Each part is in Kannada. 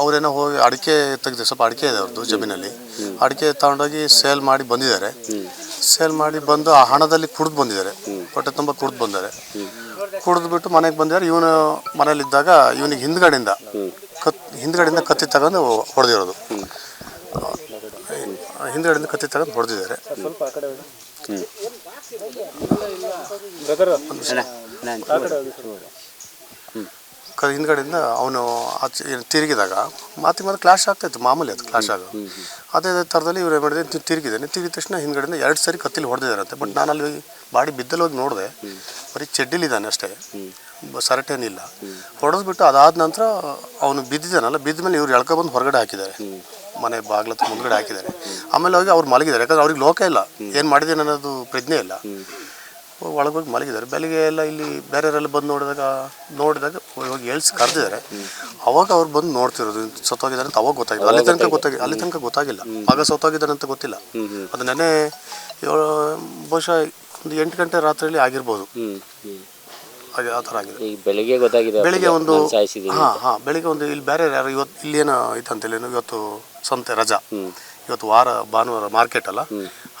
ಅವರೇನೋ ಹೋಗಿ ಅಡಿಕೆ ತೆಗ್ದು ಸ್ವಲ್ಪ ಅಡಿಕೆ ಇದೆ ಅವ್ರದ್ದು ಜಮೀನಲ್ಲಿ. ಅಡಿಕೆ ತಗೊಂಡೋಗಿ ಸೇಲ್ ಮಾಡಿ ಬಂದಿದ್ದಾರೆ. ಸೇಲ್ ಮಾಡಿ ಬಂದು ಆ ಹಣದಲ್ಲಿ ಕುಡಿದು ಬಂದಿದ್ದಾರೆ. ಹೊಟ್ಟೆ ತುಂಬ ಕುಡಿದು ಬಂದಿದ್ದಾರೆ. ಕುಡ್ದು ಬಿಟ್ಟು ಮನೆಗೆ ಬಂದಿದ್ದಾರೆ. ಇವನು ಮನೇಲಿದ್ದಾಗ ಇವನಿಗೆ ಹಿಂದ್ಗಡೆಯಿಂದ ಕತ್ ಹಿಂದ್ಗಡೆಯಿಂದ ಕತ್ತಿ ತಗೊಂಡು ಹೊಡೆದಿರೋದು. ಹಿಂದ್ಗಡೆಯಿಂದ ಕತ್ತಿ ತಗೊಂಡು ಹೊಡೆದಿದ್ದಾರೆ. ಕ ಹಿಂದ್ಗಡೆಯಿಂದ ಅವನು ತಿರುಗಿದಾಗ ಮಾತಿ ಮಾತು ಕ್ಲಾಶ್ ಆಗ್ತಾಯಿತ್ತು ಮಾಮೂಲಿ ಅದು ಕ್ಲಾಶ್ ಆಗೋ ಅದೇ ಥರದಲ್ಲಿ ಇವ್ರು ಏನು ಮಾಡಿದೆ ತಿರುಗಿದ್ದಾನೆ. ತಿರುಗಿದ ತಕ್ಷಣ ಹಿಂದ್ಗಡೆಯಿಂದ ಎರಡು ಸರಿ ಕತ್ತಿಲಿ ಹೊಡೆದಿದ್ದಾರಂತೆ. ಬಟ್ ನಾನು ಅಲ್ಲಿ ಬಾಡಿ ಬಿದ್ದಲ್ಲಿ ಹೋಗಿ ನೋಡಿದೆ ಬರೀ ಚೆಡ್ಡಿಲಿದ್ದಾನೆ ಅಷ್ಟೇ. ಬ- ಸರಟೇನಿಲ್ಲ ಹೊಡೆದ್ಬಿಟ್ಟು ಅದಾದ ನಂತರ ಅವನು ಬಿದ್ದಿದ್ದಾನಲ್ಲ ಬಿದ್ದ ಮೇಲೆ ಇವ್ರು ಎಳ್ಕೊಬಂದು ಹೊರಗಡೆ ಹಾಕಿದ್ದಾರೆ. ಮನೆ ಬಾಗ್ಲ ಮುಂದ್ಗಡೆ ಹಾಕಿದ್ದಾರೆ. ಆಮೇಲೆ ಹೋಗಿ ಅವ್ರು ಮಲಗಿದ್ದಾರೆ. ಯಾಕಂದ್ರೆ ಅವ್ರಿಗೆ ಲೋಕ ಇಲ್ಲ. ಏನು ಮಾಡಿದ್ದೇನೆ ಅನ್ನೋದು ಪ್ರಜ್ಞೆ ಇಲ್ಲ. ಒಳಗೋಗಿ ಮಲಗಿದ್ದಾರೆ. ಬೆಳಿಗ್ಗೆ ಎಲ್ಲ ಇಲ್ಲಿ ಬೇರೆಯವರೆಲ್ಲ ಬಂದು ನೋಡಿದಾಗ ನೋಡಿದಾಗ ಹೋಗಿ ಹೇಳ್ಸಿ ಕರೆದಿದ್ದಾರೆ. ಅವಾಗ ಅವ್ರು ಬಂದು ನೋಡ್ತಿರೋದು ಸತ್ತೋಗಿದ್ದಾರೆ ಅಂತ ಅವಾಗ ಗೊತ್ತಾಗಿಲ್ಲ. ಅಲ್ಲಿ ತನಕ ಗೊತ್ತಾಗಿ ಅಲ್ಲಿ ತನಕ ಗೊತ್ತಾಗಿಲ್ಲ. ಮಗ ಸತ್ತೋಗಿದ್ದಾರೆ ಅಂತ ಗೊತ್ತಿಲ್ಲ. ಅದು ನೆನೆ ಬಹುಶಃ ಒಂದು ಎಂಟು ಗಂಟೆ ರಾತ್ರಿಯಲ್ಲಿ ಆಗಿರ್ಬೋದು. ಹಾಗೆ ಆ ಥರ ಆಗಿದೆ. ಈಗ ಬೆಳಿಗ್ಗೆ ಗೊತ್ತಾಗಿದೆ ಬೆಳಿಗ್ಗೆ ಒಂದು ಹಾಂ ಹಾಂ ಬೆಳಿಗ್ಗೆ ಒಂದು ಇಲ್ಲಿ ಬೇರೆ ಯಾರು ಇವತ್ತು ಇಲ್ಲೇನೋ ಐತಂತೇಳಿ ಇವತ್ತು ಸಂತೆ ರಜಾ. ಇವತ್ತು ವಾರ ಭಾನುವಾರ ಮಾರ್ಕೆಟ್ ಅಲ್ಲ.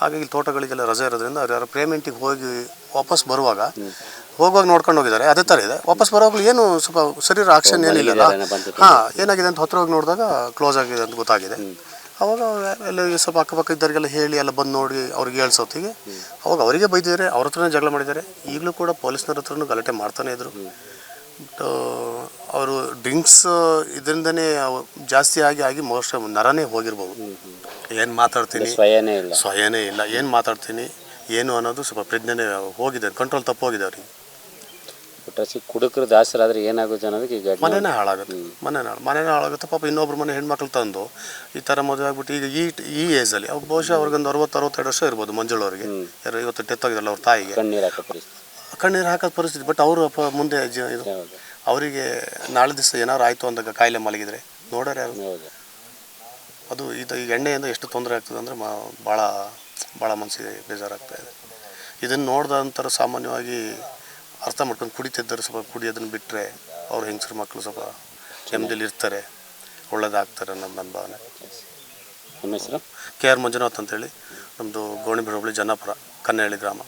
ಹಾಗಾಗಿ ತೋಟಗಳಿಗೆಲ್ಲ ರಜೆ ಇರೋದ್ರಿಂದ ಅವ್ರು ಯಾರು ಪೇಮೆಂಟಿಗೆ ಹೋಗಿ ವಾಪಸ್ ಬರುವಾಗ ಹೋಗುವಾಗ ನೋಡ್ಕೊಂಡು ಹೋಗಿದ್ದಾರೆ. ಅದೇ ಥರ ಇದೆ. ವಾಪಸ್ ಬರುವಾಗಲೂ ಏನು ಸ್ವಲ್ಪ ಶರೀರ ಆಕ್ಷನ್ ಏನಿಲ್ಲ ಹಾಂ ಏನಾಗಿದೆ ಅಂತ ಹತ್ರ ಹೋಗಿ ನೋಡಿದಾಗ ಕ್ಲೋಸ್ ಆಗಿದೆ ಅಂತ ಗೊತ್ತಾಗಿದೆ. ಅವಾಗ ಎಲ್ಲ ಈ ಸ್ವಲ್ಪ ಅಕ್ಕಪಕ್ಕ ಇದ್ದವರಿಗೆಲ್ಲ ಹೇಳಿ ಎಲ್ಲ ಬಂದು ನೋಡಿ ಅವ್ರಿಗೆ ಹೇಳ್ಸೋತ್ತಿಗೆ ಅವಾಗ ಅವರಿಗೆ ಬೈದಿದ್ದಾರೆ ಅವ್ರ ಹತ್ರನೇ ಜಗಳ ಮಾಡಿದ್ದಾರೆ. ಈಗಲೂ ಕೂಡ ಪೊಲೀಸ್ನವ್ರ ಹತ್ರನೂ ಗಲಾಟೆ ಮಾಡ್ತಾನೆ ಇದ್ರು. ಬಟ್ ಅವರು ಡ್ರಿಂಕ್ಸ್ ಇದರಿಂದನೇ ಜಾಸ್ತಿ ಆಗಿ ಆಗಿ ಮೋಸ್ಟ್ ನರನೇ ಹೋಗಿರ್ಬೋದು. ಏನು ಮಾತಾಡ್ತೀನಿ? ಸ್ವಯನೇ ಇಲ್ಲ. ಸ್ವಯನೇ ಇಲ್ಲ. ಏನು ಮಾತಾಡ್ತೀನಿ? ಏನು ಅನ್ನೋದು ಸ್ವಲ್ಪ ಪ್ರಜ್ಞೆನೇ ಹೋಗಿದೆ. ಕಂಟ್ರೋಲ್ ತಪ್ಪು ಹೋಗಿದೆ ಅವ್ರಿಗೆ. ಒಟ್ಟಾಸಿ ಕುಡುಕರು ದಾಸರಾದ್ರೆ ಏನಾಗುತ್ತೆ ಅನ್ನೋದಕ್ಕೆ ಈಗ ಮನೆನೇ ಹಾಳಾಗುತ್ತೆ. ಮನೆನೇ ಹಾಳು ಮನೆನೇ ಹಾಳಾಗುತ್ತೆ. ಪಾಪ ಇನ್ನೊಬ್ರು ಮನೆ ಹೆಣ್ಮಕ್ಳು ತಂದು ಈ ಥರ ಮದುವೆ ಆಗ್ಬಿಟ್ಟು ಈಗ ಈ ಈ ಏಜಲ್ಲಿ ಅವ್ರು ಬಹುಶಃ ಅವ್ರಿಗೊಂದು ಅರವತ್ತು ಅರವತ್ತೆರಡು ವರ್ಷ ಇರ್ಬೋದು ಮಂಜುಳವ್ರಿಗೆ. ಯಾರು ಇವತ್ತು ಡೆತ್ ಆಗಿದ್ರಲ್ಲ ಅವ್ರ ತಾಯಿಗೆ. ಕಣ್ಣೀರು ಹಾಕೋ ಪರಿಸ್ಥಿತಿ. ಕಣ್ಣೀರು ಹಾಕೋದು ಪರಿಸ್ಥಿತಿ. ಬಟ್ ಅವರು ಅಪ್ಪ ಮುಂದೆ ಜ ಇದು ಅವರಿಗೆ ನಾಳೆ ದಿವಸ ಏನಾರು ಆಯಿತು ಅಂದಾಗ ಕಾಯಿಲೆ ಮಲಗಿದ್ರೆ ನೋಡೋರು ಯಾರು? ಅದು ಇದು ಈ ಎಣ್ಣೆಯಿಂದ ಎಷ್ಟು ತೊಂದರೆ ಆಗ್ತದೆ ಅಂದರೆ ಮಾ ಭಾಳ ಭಾಳ ಮನಸ್ಸಿಗೆ ಬೇಜಾರಾಗ್ತಾ ಇದೆ. ಇದನ್ನು ನೋಡಿದ ನಂತರ ಸಾಮಾನ್ಯವಾಗಿ ಅರ್ಥ ಮಾಡ್ಕೊಂಡು ಕುಡಿತಿದ್ದಾರೆ ಸ್ವಲ್ಪ ಕುಡಿಯೋದನ್ನು ಬಿಟ್ಟರೆ ಅವ್ರ ಹೆಂಗಸರು ಮಕ್ಕಳು ಸ್ವಲ್ಪ ನೆಮ್ಮದಿಲಿ ಇರ್ತಾರೆ. ಒಳ್ಳೇದಾಗ್ತಾರೆ ನಮ್ಮ ನನ್ನ ಭಾವನೆ. ನಿಮ್ಮ ಹೆಸರು? ಕೆ ಆರ್ ಮಂಜುನಾಥ್ ಅಂತೇಳಿ. ನಮ್ಮದು ಗೋಣಿಬೀಡು ಹೋಬಳಿ ಜನಪುರ ಕನ್ನಹಳ್ಳಿ ಗ್ರಾಮ.